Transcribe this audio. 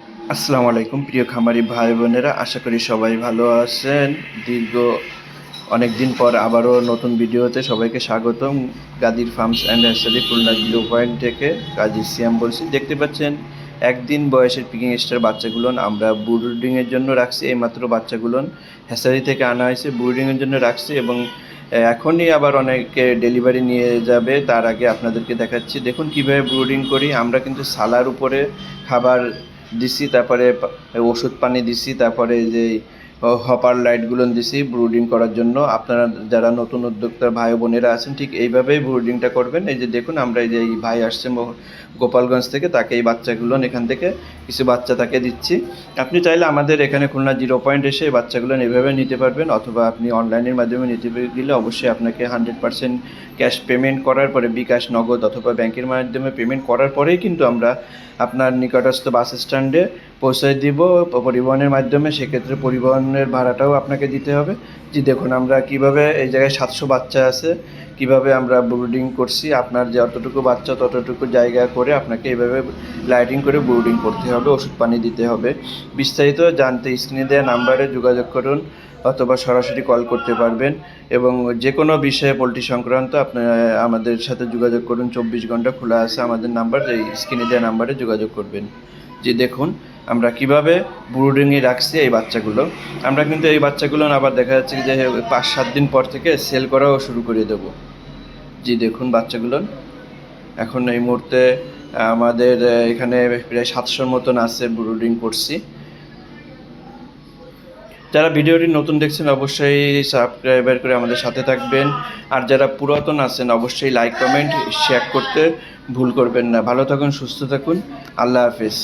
আসসালামু আলাইকুম, প্রিয় খামারি ভাই বোনেরা, আশা করি সবাই ভালো আছেন। দীর্ঘ অনেক দিন পর আবারও নতুন ভিডিওতে সবাইকে স্বাগতম। Gadir farms and hatchery Khulna zero point থেকে কাজী সিয়াম বলছি। দেখতে পাচ্ছেন, একদিন বয়সের পিকিং স্টার বাচ্চাগুলো আমরা ব্রুডিংয়ের জন্য রাখছি। এইমাত্র বাচ্চাগুলো হ্যাসারি থেকে আনা হয়েছে ব্রুডিংয়ের জন্য রাখছি এবং এখনই আবার অনেকে ডেলিভারি নিয়ে যাবে। তার আগে আপনাদেরকে দেখাচ্ছি। দেখুন কীভাবে ব্রুডিং করি। আমরা কিন্তু সালার উপরে খাবার দিছি তারপরে ওষুধ পানি দিছি তারপরে যে হপার লাইটগুলো দিছি ব্রুডিং করার জন্য। আপনারা যারা নতুন উদ্যোক্তা ভাই বোনেরা আছেন, ঠিক এইভাবেই ব্রুডিংটা করবেন। এই যে দেখুন, আমরা এই যে এই ভাই আসছে গোপালগঞ্জ থেকে, তাকে এই বাচ্চাগুলো এখান থেকে কিছু বাচ্চা তাকে দিচ্ছি। আপনি চাইলে আমাদের এখানে খুলনা জিরো পয়েন্ট এসে এই বাচ্চাগুলো এভাবে নিতে পারবেন, অথবা আপনি অনলাইনের মাধ্যমে নিতে গেলে অবশ্যই আপনাকে হান্ড্রেড পার্সেন্ট ক্যাশ পেমেন্ট করার পরে বিকাশ, নগদ অথবা ব্যাংকের মাধ্যমে পেমেন্ট করার পরেই কিন্তু আমরা আপনার নিকটস্থ বাস স্ট্যান্ডে পৌঁছে দিব পরিবহনের মাধ্যমে, সেক্ষেত্রে পরিবহনের ভাড়াটাও আপনাকে দিতে হবে। যে দেখুন, আমরা কীভাবে এই জায়গায় সাতশো বাচ্চা আছে, কীভাবে আমরা ব্রুডিং করছি, আপনার যতটুকু বাচ্চা, ততটুকু জায়গা করে আপনাকে এইভাবে লাইটিং করে ব্রুডিং করতে হবে, ওষুধ পানি দিতে হবে। বিস্তারিত জানতে স্ক্রিনে দেওয়া নাম্বারে যোগাযোগ করুন অথবা সরাসরি কল করতে পারবেন এবং যে কোনো বিষয়ে পোলট্রি সংক্রান্ত আপনি আমাদের সাথে যোগাযোগ করুন, চব্বিশ ঘণ্টা খোলা আছে, আমাদের নাম্বার, এই স্ক্রিনে দেওয়া নাম্বারে যোগাযোগ করবেন। যে দেখুন আমরা কীভাবে ব্রুডিংয়ে রাখছি এই বাচ্চাগুলো? আমরা কিন্তু এই বাচ্চাগুলো আবার দেখা যাচ্ছে যে পাঁচ, সাত দিন পর থেকে সেল করাও শুরু করে দেব। জি, দেখুন বাচ্চাগুলো। এখন এই মুহূর্তে আমাদের এখানে প্রায় সাতশোর মতন আছে ব্রুডিং করছি। যারা ভিডিওটি নতুন দেখছেন অবশ্যই সাবস্ক্রাইবার করে আমাদের সাথে থাকবেন। আর যারা পুরাতন আছেন অবশ্যই লাইক কমেন্ট শেয়ার করতে ভুল করবেন না। ভালো থাকুন, সুস্থ থাকুন। আল্লাহ হাফিজ।